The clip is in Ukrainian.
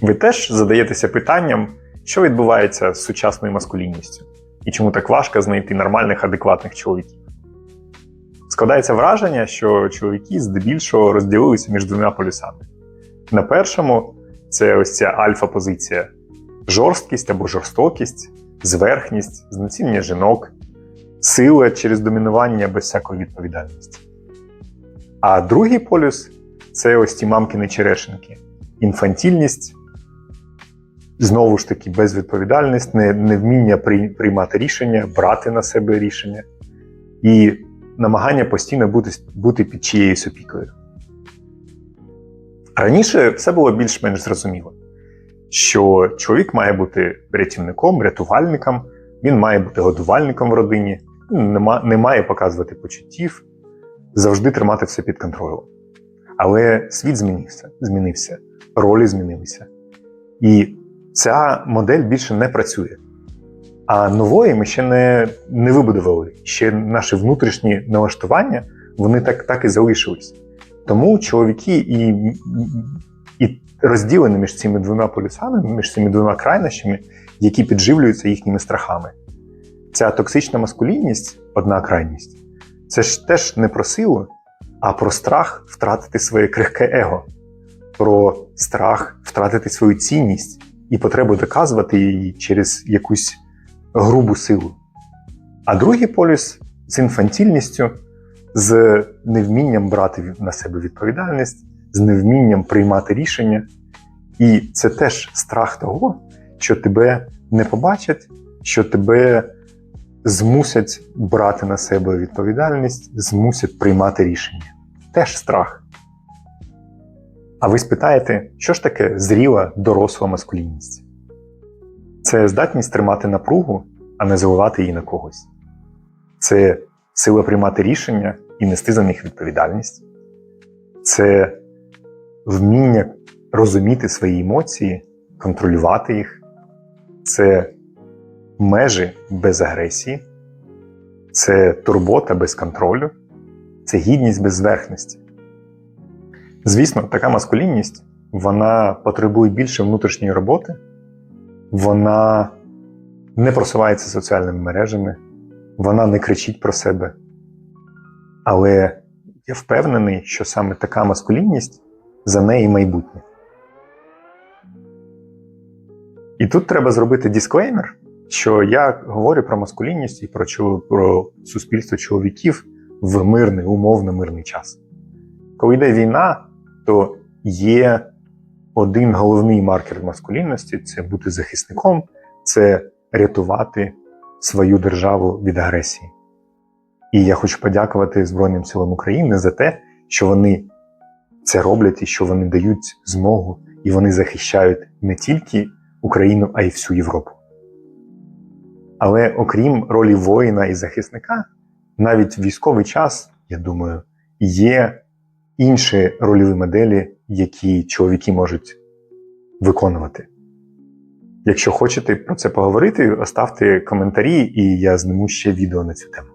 Ви теж задаєтеся питанням, що відбувається з сучасною маскулінністю, і чому так важко знайти нормальних, адекватних чоловіків. Складається враження, що чоловіки здебільшого розділилися між двома полюсами. На першому це ось ця альфа-позиція жорсткість або жорстокість, зверхність, знецінення жінок, сила через домінування без всякої відповідальності. А другий полюс це ось ті мамкини черешенки, інфантільність, знову ж таки, безвідповідальність, не- невміння приймати рішення, брати на себе рішення і намагання постійно бути, бути під чиєюсь опікою. Раніше все було більш-менш зрозуміло, що чоловік має бути рятівником, рятувальником, він має бути годувальником в родині, не має показувати почуттів, завжди тримати все під контролем. Але світ змінився, змінився, ролі змінилися. І ця модель більше не працює. А нової ми ще не, не вибудували. Ще наші внутрішні налаштування вони так, так і залишились. Тому чоловіки і, і розділені між цими двома полюсами, між цими двома крайнощами, які підживлюються їхніми страхами. Ця токсична маскулінність, одна крайність, це ж теж не про силу, а про страх втратити своє крихке его, про страх втратити свою цінність і потребу доказувати її через якусь грубу силу. А другий полюс з інфантільністю, з невмінням брати на себе відповідальність, з невмінням приймати рішення. І це теж страх того, що тебе не побачать, що тебе змусять брати на себе відповідальність, змусять приймати рішення. Теж страх. А ви спитаєте, що ж таке зріла доросла маскулінність? Це здатність тримати напругу, а не заливати її на когось. Це сила приймати рішення і нести за них відповідальність. Це вміння розуміти свої емоції, контролювати їх. Це межі без агресії, це турбота без контролю, це гідність без зверхності. Звісно, така маскулінність вона потребує більше внутрішньої роботи, вона не просувається соціальними мережами, вона не кричить про себе. Але я впевнений, що саме така маскулінність за неї майбутнє. І тут треба зробити дисклеймер, що я говорю про маскулінність і про, про суспільство чоловіків в мирний, умовно мирний час. Коли йде війна, то є один головний маркер маскулінності це бути захисником, це рятувати свою державу від агресії. І я хочу подякувати Збройним силам України за те, що вони це роблять і що вони дають змогу, і вони захищають не тільки Україну, а й всю Європу. Але окрім ролі воїна і захисника, навіть військовий час, я думаю, є інші рольові моделі, які чоловіки можуть виконувати. Якщо хочете про це поговорити, оставте коментарі, і я зніму ще відео на цю тему.